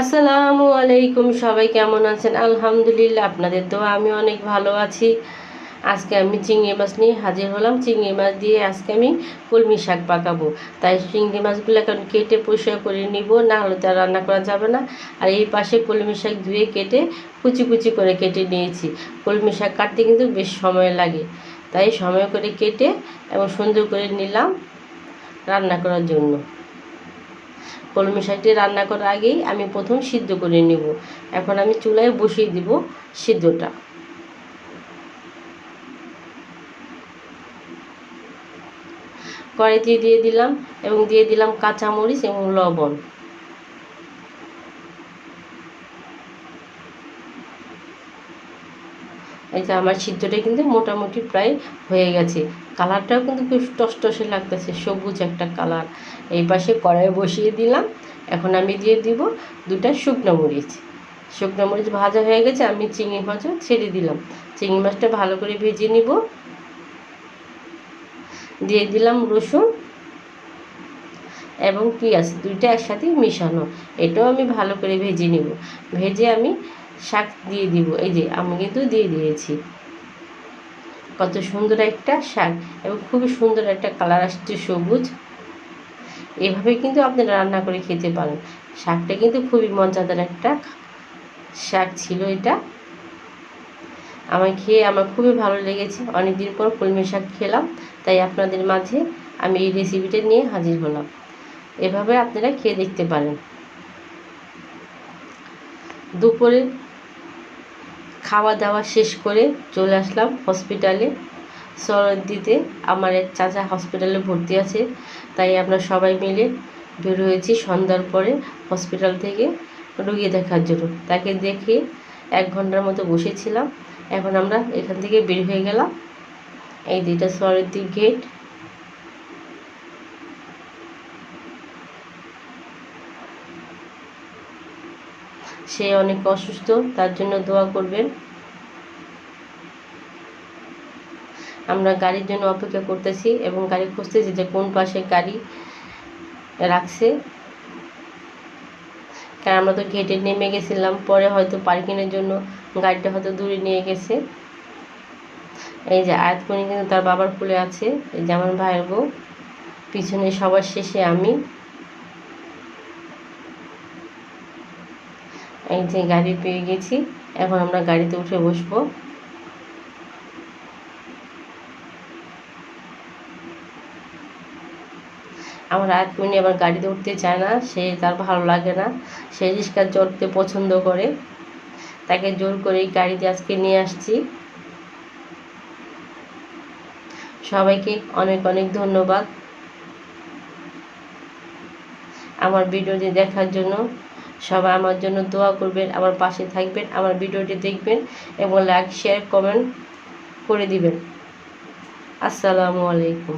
আসসালামু আলাইকুম, সবাই কেমন আছেন? আলহামদুলিল্লাহ, আপনাদের তো আমি অনেক ভালো আছি। আজকে আমি চিংড়ি মাছ নিয়ে হাজির হলাম। চিংড়ি মাছ দিয়ে আজকে আমি কলমি শাক পাকাবো। তাই চিংড়ি মাছগুলো এখন কেটে পরিষ্কার করে নিব, না হলে তো রান্না করা যাবে না। আর এই পাশে কলমি শাক ধুয়ে কেটে কুচি কুচি করে কেটে নিয়েছি। কলমি শাক কাটতে কিন্তু বেশ সময় লাগে। তাই সময় করে কেটে এবং সুন্দর করে নিলাম রান্না করার জন্য। কলমি শাকটি রান্না করার আগেই আমি প্রথম সিদ্ধ করে নেব। এখন আমি চুলায় বসিয়ে দিব সিদ্ধটা। কড়াইতে দিয়ে দিলাম এবং দিয়ে দিলাম কাঁচামরিচ এবং লবণ। এই যে আমার সিদ্ধটা কিন্তু মোটামুটি প্রায় হয়ে গেছে। কালারটাও কিন্তু খুব টসটসে লাগতেছে, সবুজ একটা কালার। এই পাশে কড়াই বসিয়ে দিলাম। এখন আমি দিয়ে দিব দুটা শুকনো মরিচ। শুকনো মরিচ ভাজা হয়ে গেছে, আমি চিংড়ি মাছও ছেড়ে দিলাম। চিংড়ি মাছটা ভালো করে ভেজে নিব। দিয়ে দিলাম রসুন এবং পেঁয়াজ, দুইটা একসাথে মিশানো। এটাও আমি ভালো করে ভেজে নিব। ভেজে আমি শাক দিয়ে দিব। এই যে, আমি কিন্তু দিয়ে দিয়েছি। কত সুন্দর একটা শাক এবং খুবই সুন্দর একটা কালার আসছে সবুজ। এভাবে কিন্তু আপনারা রান্না করে খেতে পারেন। শাকটা কিন্তু খুবই মজাদার একটা শাক ছিল এটা। আমার খেয়ে আমার খুবই ভালো লেগেছে। অনেকদিন পর কলমি শাক খেলাম, তাই আপনাদের মাঝে আমি এই রেসিপিটা নিয়ে হাজির হলাম। এভাবে আপনারা খেয়ে দেখতে পারেন। দুপুরে খাওয়া দাওয়া শেষ করে চলে আসলাম হসপিটালে দিতে আমার এক চাচা হসপিটালে ভর্তি আছে, তাই আমরা সবাই মিলে বের হয়েছি সন্ধ্যার পরে হসপিটাল থেকে রুগী দেখার জন্য। তাকে দেখে এক ঘণ্টার মতো বসেছিলাম, এখন আমরা এখান থেকে বের হয়ে গেলাম। এই দুইটা সরদ্দি গেট সে অনেক অসুস্থ, তার জন্য দোয়া করবেন। আমরা গাড়ির জন্য অপেক্ষা করতেছি এবং গাড়ি খুঁজতেছি যে কোন পাশে গাড়ি রাখছে। কারণ আমরা তো গেটে নেমে গেছিলাম, পরে হয়তো পার্কিংয়ের জন্য গাড়িটা হয়তো দূরে নিয়ে গেছে। এই যে আয়াতমণি কিন্তু তার বাবার কুলে আছে, এই যে আমার ভাইয়ের বউ। পিছনে সবার শেষে আমি। এই যে গাড়ি পেয়ে গেছি, এখন আমরা গাড়িতে উঠে বসবো। আমার আয়াতমণি আবার গাড়িতে উঠতে চায় না, সে তার ভালো লাগে না, সে রিক্সা চড়তে পছন্দ করে। তাকে জোর করে গাড়িতে আজকে নিয়ে আসছি। সবাইকে অনেক অনেক ধন্যবাদ। আমার ভিডিওটি দেখার জন্য সবাই আমার জন্য দোয়া করবেন, আমার পাশে থাকবেন, আমার ভিডিওটি দেখবেন এবং লাইক শেয়ার কমেন্ট করে দিবেন। আসসালামু আলাইকুম।